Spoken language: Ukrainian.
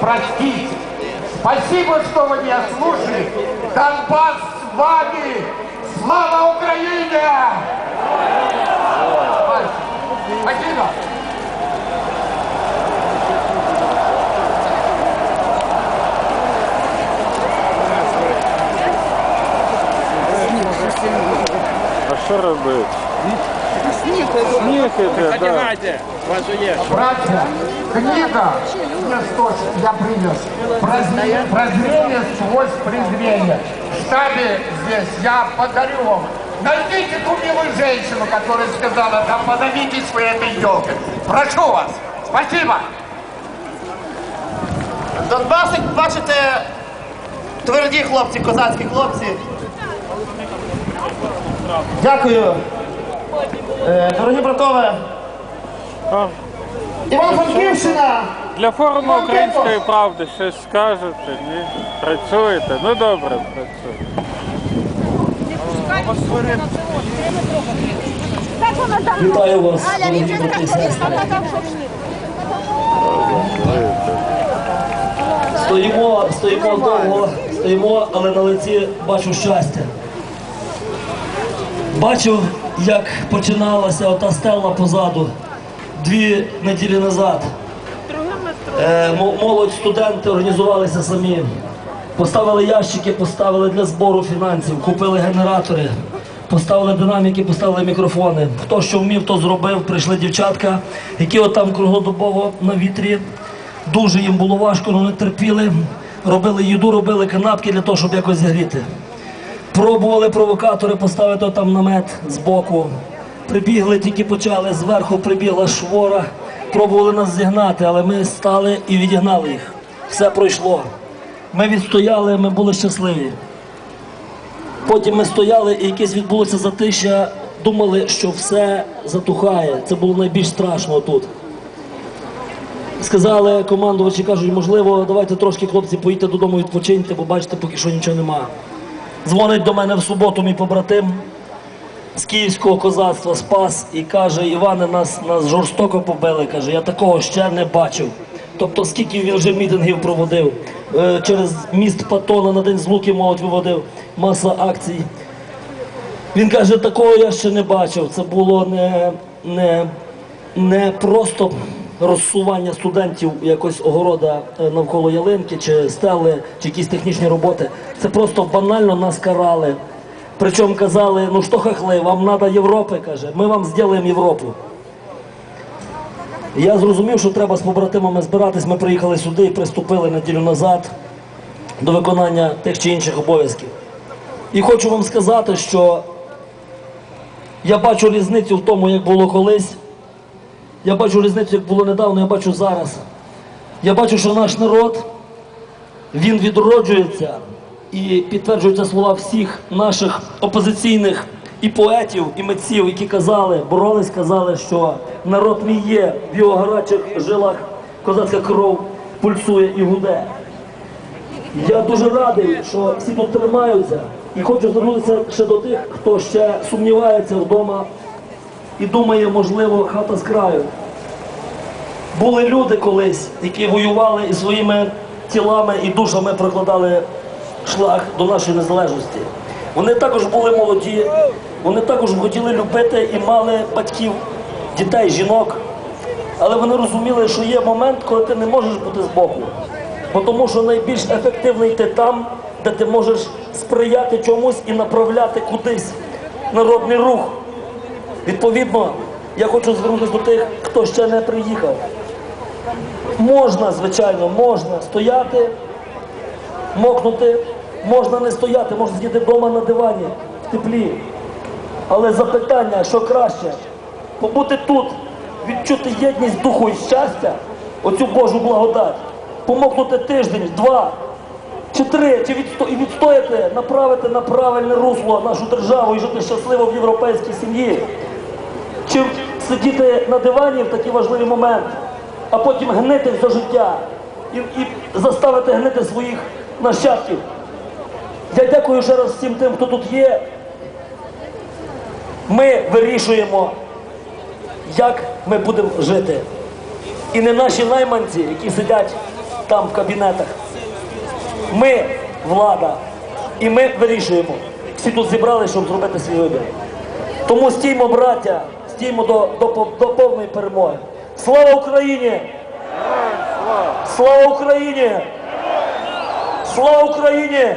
простите. Спасибо, что вы меня слушали. Донбасс с вами! Слава Украине! Спасибо. А що робити? Сніг іде, да. Одягайте вашу єш. Братья, книга, мне что я принес, прозрение, прозрение сквозь презрение. В штабе здесь я подарю вам. Найдите ту милую женщину, которая сказала, да подавитесь вы этой елкой. Прошу вас. Спасибо. Донбас, як бачите, тверді хлопці, козацькі хлопці. Дякую. Е, Дорогі братове, А, Івано-Франківщина! Для форуму української правди щось скажете, ні? Працюєте? Ну добре, працюєте. Вітаю вас, Аля, дорогі брати і сестри. там там що ж ні. Стоїмо, стоїмо довго, стоїмо, але на лиці бачу щастя. Бачу, як починалася ота стела позаду дві неділі назад. Е, мо- молодь, студенти організувалися самі. Поставили ящики, поставили для збору фінансів, купили генератори, поставили динаміки, поставили мікрофони. Хто що вмів, то зробив. Прийшли дівчатка, які отам круглодобово на вітрі. Дуже їм було важко, але вони терпіли. Робили їду, робили канапки для того, щоб якось зігріти. Пробували провокатори поставити там намет збоку. Прибігли, тільки почали, зверху прибігла швора. Пробували нас зігнати, але ми стали і відігнали їх. Все пройшло. Ми відстояли, ми були щасливі. Потім ми стояли і якесь відбулося затища, думали, що все затухає. Це було найбільш страшно тут. Сказали командувачі, кажуть, можливо, давайте трошки, хлопці, поїдьте додому, відпочиньте, бо бачите, поки що нічого нема. Дзвонить до мене в суботу мій побратим з київського козацтва Спас і каже, Іване, нас, нас жорстоко побили. Каже, я такого ще не бачив. Тобто, скільки він вже мітингів проводив, Е, через міст Патона на День Злуки молодь виводив, маса акцій. Він каже, такого я ще не бачив. Це було не, не, не просто розсування студентів якось огорода е, навколо ялинки, чи стели, чи якісь технічні роботи. Це просто банально нас карали. Причому казали, ну що хахли, вам треба Європи, каже, ми вам зробимо Європу. Я зрозумів, що треба з побратимами збиратись. Ми приїхали сюди і приступили неділю назад до виконання тих чи інших обов'язків. І хочу вам сказати, що я бачу різницю в тому, як було колись. Я бачу різницю, як було недавно, я бачу зараз. Я бачу, що наш народ він відроджується і підтверджуються слова всіх наших опозиційних і поетів, і митців, які казали, боролись, казали, що народ мій є в його гарячих жилах, козацька кров пульсує і гуде. Я дуже радий, що всі тут тримаються. І хочу звернутися ще до тих, хто ще сумнівається вдома і думає, можливо, хата з краю. Були люди колись, які воювали і своїми тілами і душами прокладали шлях до нашої незалежності. Вони також були молоді, вони також хотіли любити і мали батьків, дітей, жінок. Але вони розуміли, що є момент, коли ти не можеш бути збоку. Бо тому що найбільш ефективний ти там, де ти можеш сприяти чомусь і направляти кудись народний рух. Відповідно, я хочу звернутися до тих, хто ще не приїхав. Можна, звичайно, можна стояти, мокнути, можна не стояти, можна сидіти вдома на дивані в теплі. Але запитання, що краще, побути тут, відчути єдність духу і щастя, оцю Божу благодать, помокнути тиждень, два чи три, чи відсто... і відстояти, направити на правильне русло нашу державу і жити щасливо в європейській сім'ї. Чи сидіти на дивані в такий важливий момент, а потім гнити за життя і, і заставити гнити своїх нащадків. Я дякую ще раз всім тим, хто тут є. Ми вирішуємо, як ми будемо жити. І не наші найманці, які сидять там в кабінетах. Ми влада, і ми вирішуємо. Всі тут зібрали, щоб зробити свій вибір. Тому стіймо, браття, стіймо до, до, до повної перемоги. Слава Україні! Слава Україні! Слава Україні!